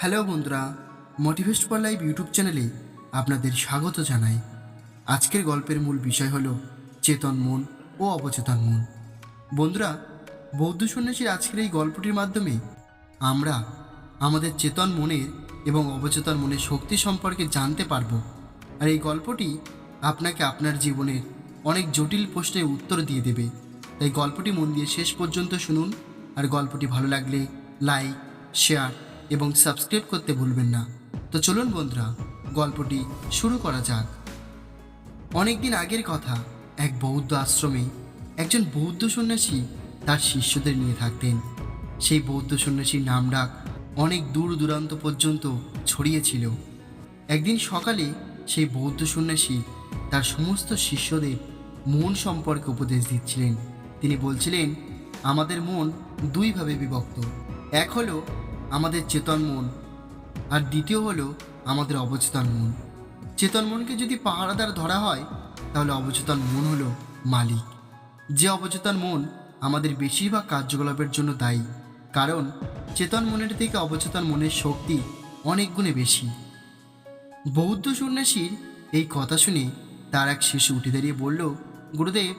Hello বন্ধুরা মোটিভেস্ট for live YouTube চ্যানেলে আপনাদের স্বাগত জানাই। আজকের গল্পের মূল বিষয় হলো চেতন মন ও অবচেতন মন। বন্ধুরা, বৌদ্ধ সন্ন্যাসীর আজকের এই গল্পটির মাধ্যমে আমরা আমাদের চেতন মনের এবং অবচেতন মনের শক্তি সম্পর্কে জানতে পারব। আর এই গল্পটি আপনাকে আপনার জীবনের অনেক জটিল প্রশ্নের উত্তর দিয়ে দেবে। তাই গল্পটি মন দিয়ে শেষ পর্যন্ত শুনুন। আর গল্পটি ভালো লাগলে লাইক শেয়ার এবং সাবস্ক্রাইব করতে ভুলবেন না। তো চলুন বন্ধুরা, গল্পটি শুরু করা যাক। অনেকদিন আগের কথা, এক বৌদ্ধ আশ্রমে একজন বৌদ্ধ সন্ন্যাসী তার শিষ্যদের নিয়ে থাকতেন। সেই বৌদ্ধ সন্ন্যাসীর নাম ডাক অনেক দূর দূরান্ত পর্যন্ত ছড়িয়েছিল একদিন সকালে সেই বৌদ্ধ সন্ন্যাসী তার সমস্ত শিষ্যদের মন সম্পর্কে উপদেশ দিচ্ছিলেন। তিনি বলছিলেন, আমাদের মন দুইভাবে বিভক্ত। এক হলো আমাদের চেতন মন। আর দ্বিতীয় হলো আমাদের অবচেতন মন। চেতন মনকে যদি পাহারাদার ধরা হয়, তাহলে অবচেতন মন হলো মালিক। যে অবচেতন মন আমাদের বেশিরভাগ কার্যকলাপের জন্য দায়ী। কারণ চেতন মনের থেকে অবচেতন মনের শক্তি অনেক গুণে বেশি। বৌদ্ধ সন্ন্যাসীর এই কথা শুনে তার এক শিশু উঠে দাঁড়িয়ে বলল, গুরুদেব,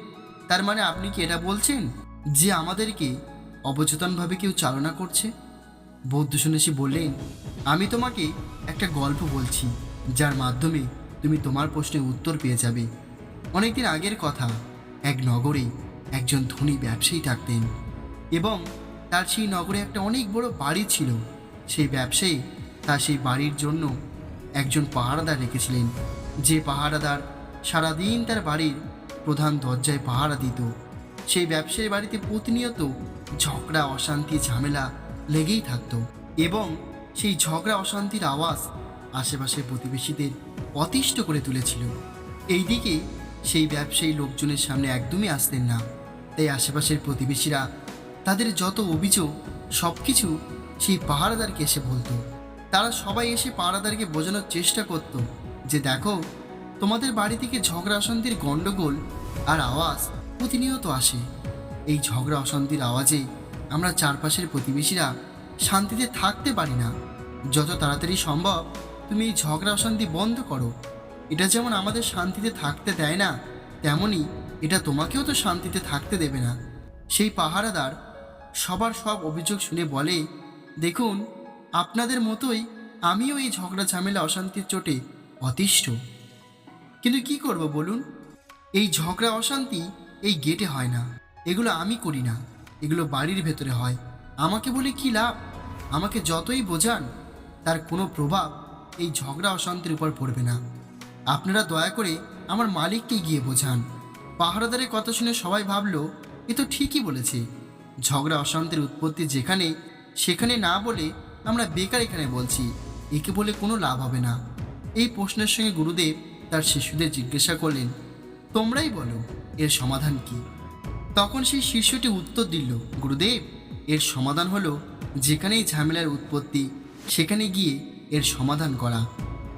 তার মানে আপনি কি এটা বলছেন যে আমাদেরকে অবচেতনভাবে কেউ চালনা করছে? বৌদ্ধ সন্ন্যাসী বললেন, আমি তোমাকে একটা গল্প বলছি, যার মাধ্যমে তুমি তোমার প্রশ্নের উত্তর পেয়ে যাবে। অনেকদিন আগের কথা, এক নগরে একজন ধনী ব্যবসায়ী থাকতেন এবং তার সেই নগরে একটা অনেক বড় বাড়ি ছিল। সেই ব্যবসায়ী তার সেই বাড়ির জন্য একজন পাহারাদার রেখেছিলেন, যে পাহারাদার সারাদিন তার বাড়ির প্রধান দরজায় পাহারা দিত। সেই ব্যবসায়ী বাড়িতে প্রতিনিয়ত ঝগড়া, অশান্তি, ঝামেলা লেগেই থাকতো এবং সেই ঝগড়া অশান্তির আওয়াজ আশেপাশের প্রতিবেশীদের অতিষ্ঠ করে তুলেছিল। এইদিকে সেই ব্যবসায়ী লোকজনের সামনে একদমই আসতেন না। তাই আশেপাশের প্রতিবেশীরা তাদের যত অভিযোগ সব কিছু সেই পাহারাদারকে এসে বলতো। তারা সবাই এসে পাহারাদারকে বোঝানোর চেষ্টা করত যে, দেখো, তোমাদের বাড়ি থেকে ঝগড়া অশান্তির গণ্ডগোল আর আওয়াজ প্রতিনিয়ত আসে। এই ঝগড়া অশান্তির আওয়াজে আমরা চারপাশের প্রতিবেশীরা শান্তিতে থাকতে পারি না। যত তাড়াতাড়ি সম্ভব তুমি এই ঝগড়া অশান্তি বন্ধ করো। এটা যেমন আমাদের শান্তিতে থাকতে দেয় না, তেমনি এটা তোমাকেও তো শান্তিতে থাকতে দেবে না। সেই পাহারাদার সবার সব অভিযোগ শুনে বলে, দেখুন, আপনাদের মতোই আমিও এই ঝগড়া, ঝামেলা, অশান্তির চোটে অতিষ্ঠ। কিন্তু কি করব বলুন? এই ঝগড়া, অশান্তি এই গেটে হয় না। এগুলো আমি করি না। এগুলো বাড়ির ভেতরে হয়। আমাকে বলে কি লাভ? আমাকে যতই বোঝান, তার কোনো প্রভাব এই ঝগড়া অশান্তির উপর পড়বে না। আপনারা দয়া করে আমার মালিককে গিয়ে বোঝান। পাহারাদারের কথা শুনে সবাই ভাবলো, এ তো ঠিকই বলেছে। ঝগড়া অশান্তির উৎপত্তি যেখানে, সেখানে না বলে আমরা বেকার এখানে বলছি। একে বলে কোনো লাভ হবে না। এই প্রশ্নের সঙ্গে গুরুদেব তার শিশুদের জিজ্ঞাসা করলেন, তোমরাই বলো, এর সমাধান কি? তখন সেই শিষ্যটি উত্তর দিল, গুরুদেব, এর সমাধান হলো যেখানেই ঝামেলার উৎপত্তি, সেখানে গিয়ে এর সমাধান করা।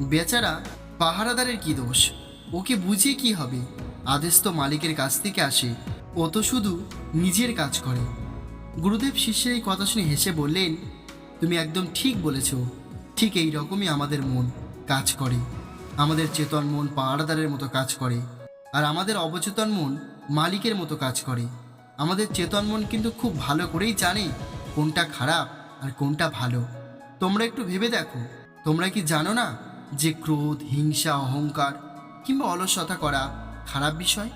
বেচারা পাহারাদারের কি দোষ? ওকে বুঝিয়ে কি হবে? আদেশ তো মালিকের কাছ থেকে আসে, ও তো শুধু নিজের কাজ করে। গুরুদেব শিষ্যের এই কথা শুনে হেসে বললেন, তুমি একদম ঠিক বলেছ, ঠিক এই রকমই আমাদের মন কাজ করে। আমাদের চেতন মন পাহারাদারের মতো কাজ করে। আর আমাদের অবচেতন মন মালিকের মতো কাজ করে। আমাদের চেতন মন কিন্তু খুব ভালো করেই জানে কোনটা খারাপ আর কোনটা ভালো। তোমরা একটু ভেবে দেখো। তোমরা কি জানো না যে ক্রোধ, হিংসা, অহংকার কিংবা অলসতা করা খারাপ বিষয়?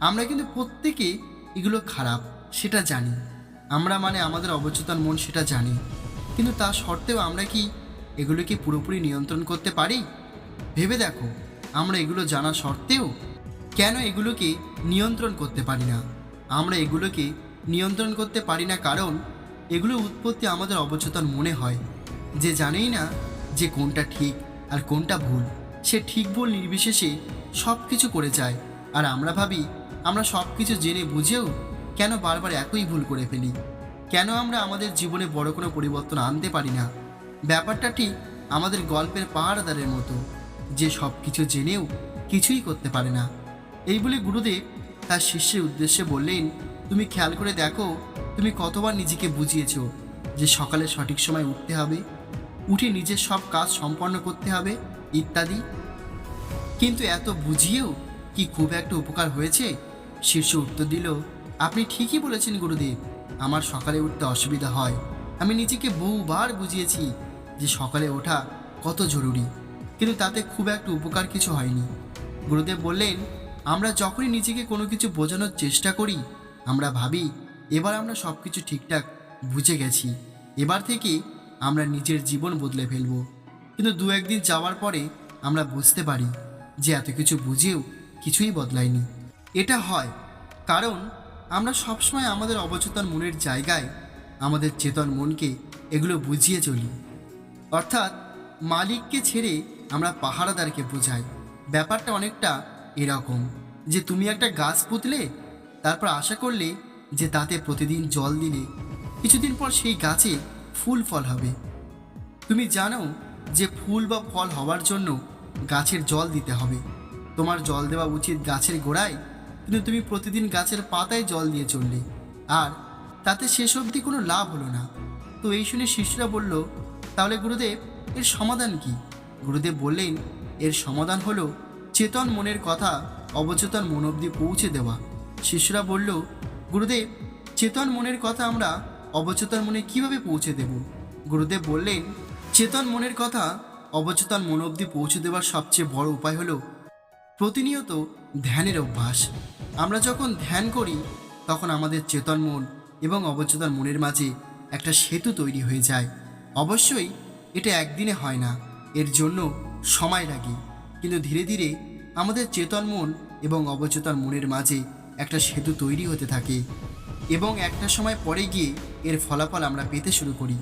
আমরা কিন্তু প্রত্যেকে এগুলো খারাপ, সেটা জানি। আমরা মানে আমাদের অবচেতন মন সেটা জানি। কিন্তু তা সত্ত্বেও আমরা কি এগুলোকে পুরোপুরি নিয়ন্ত্রণ করতে পারি? ভেবে দেখো, আমরা এগুলো জানা সত্ত্বেও কেন এগুলোকে নিয়ন্ত্রণ করতে পারি না? আমরা এগুলোকে নিয়ন্ত্রণ করতে পারি না কারণ এগুলোর উৎপত্তি আমাদের অবচেতন মনে হয়। যে জানেই না যে কোনটা ঠিক আর কোনটা ভুল। সে ঠিক ভুল নির্বিশেষে সব কিছু করে যায়। আর আমরা ভাবি, আমরা সব কিছু জেনে বুঝেও কেন বারবার একই ভুল করে ফেলি? কেন আমরা আমাদের জীবনে বড় কোনো পরিবর্তন আনতে পারি না? ব্যাপারটা ঠিক আমাদের গল্পের পাহাড়দারের মতো, যে সব কিছু জেনেও কিছুই করতে পারে না। এই বলে গুরুদেব তার শিষ্যের উদ্দেশ্যে বললেন, তুমি খেয়াল করে দেখো, তুমি কতবার নিজেকে বুঝিয়েছ যে সকালে সঠিক সময় উঠতে হবে, উঠে নিজের সব কাজ সম্পন্ন করতে হবে, ইত্যাদি। কিন্তু এত বুঝিয়েও কি খুব একটা উপকার হয়েছে? শীর্ষ উত্তর দিল, আপনি ঠিকই বলেছেন গুরুদেব, আমার সকালে উঠতে অসুবিধা হয়। আমি নিজেকে বহুবার বুঝিয়েছি যে সকালে ওঠা কত জরুরি, কিন্তু তাতে খুব একটা উপকার কিছু হয়নি। গুরুদেব বললেন আমরা যখনই নিজেকে কোনো কিছু বোঝানোর চেষ্টা করি, আমরা ভাবি, এবার আমরা সব কিছু ঠিকঠাক বুঝে গেছি। এবার থেকে আমরা নিজের জীবন বদলে ফেলব। কিন্তু দু একদিন যাওয়ার পরে আমরা বুঝতে পারি যে এত কিছু বুঝেও কিছুই বদলায়নি। এটা হয় কারণ আমরা সবসময় আমাদের অবচেতন মনের জায়গায় আমাদের চেতন মনকে এগুলো বুঝিয়ে চলি। অর্থাৎ মালিককে ছেড়ে আমরা পাহারাদারকে বোঝাই। ব্যাপারটা অনেকটা এরকম যে তুমি একটা গাছ পুতলে, তারপর আশা করলে যে তাতে প্রতিদিন জল দিলে। কিছুদিন পর সেই গাছে ফুল ফল হবে। তুমি জানো যে ফুল বা ফল হওয়ার জন্য গাছের জল দিতে হবে। তোমার জল দেওয়া উচিত গাছের গোড়ায়, কিন্তু তুমি প্রতিদিন গাছের পাতায় জল দিয়ে চললে। আর তাতে শেষ অবধি কোনো লাভ হলো না। তো এই শুনে শিষ্যরা বলল, তাহলে গুরুদেব, এর সমাধান কি? গুরুদেব বললেন, এর সমাধান হলো চেতন মনের কথা অবচেতন মন অবধি পৌঁছে দেওয়া। শিষ্যরা বলল, গুরুদেব, চেতন মনের কথা আমরা অবচেতন মনে কীভাবে পৌঁছে দেব? গুরুদেব বললেন, চেতন মনের কথা অবচেতন মন অবধি পৌঁছে দেওয়ার সবচেয়ে বড় উপায় হলো প্রতিনিয়ত ধ্যানের অভ্যাস। আমরা যখন ধ্যান করি, তখন আমাদের চেতন মন এবং অবচেতন মনের মাঝে একটা সেতু তৈরি হয়ে যায়। অবশ্যই এটা একদিনে হয় না, এর জন্য সময় লাগে। কিন্তু ধীরে ধীরে আমাদের চেতন মন এবং অবচেতন মনের মাঝে একটা সেতু তৈরি হতে থাকে এবং একটা সময় পরে গিয়ে এর ফলাফল আমরা পেতে শুরু করি।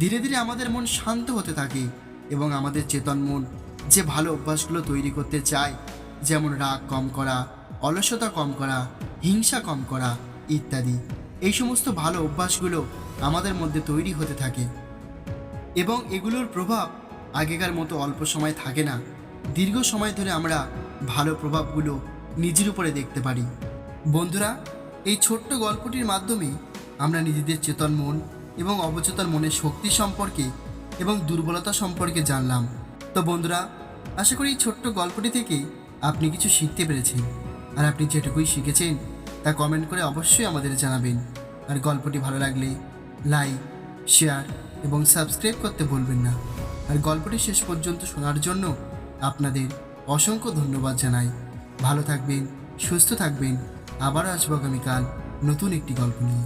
ধীরে ধীরে আমাদের মন শান্ত হতে থাকে এবং আমাদের চেতন মন যে ভালো অভ্যাসগুলো তৈরি করতে চায়, যেমন রাগ কম করা, অলসতা কম করা, হিংসা কম করা ইত্যাদি, এই সমস্ত ভালো অভ্যাসগুলো আমাদের মধ্যে তৈরি হতে থাকে। এবং এগুলোর প্রভাব আগেকার মতো অল্প সময় থাকে না। দীর্ঘ সময় ধরে আমরা ভালো প্রভাবগুলো নিজের উপরে দেখতে পারি। বন্ধুরা, এই ছোট্ট গল্পটির মাধ্যমে আমরা নিজেদের চেতন মন এবং অবচেতন মনের শক্তি সম্পর্কে এবং দুর্বলতা সম্পর্কে জানলাম। তো বন্ধুরা, আশা করি এই ছোট্ট গল্পটি থেকে আপনি কিছু শিখতে পেরেছেন। আর আপনি যেটুকুই শিখেছেন, তা কমেন্ট করে অবশ্যই আমাদের জানাবেন। আর গল্পটি ভালো লাগলে লাইক শেয়ার এবং সাবস্ক্রাইব করতে ভুলবেন না। আর গল্পটি শেষ পর্যন্ত শোনার জন্য আপনাদের অসংখ্য ধন্যবাদ জানাই। ভালো থাকবেন, সুস্থ থাকবেন। আবার আসব আগামীকাল নতুন একটি গল্প নিয়ে।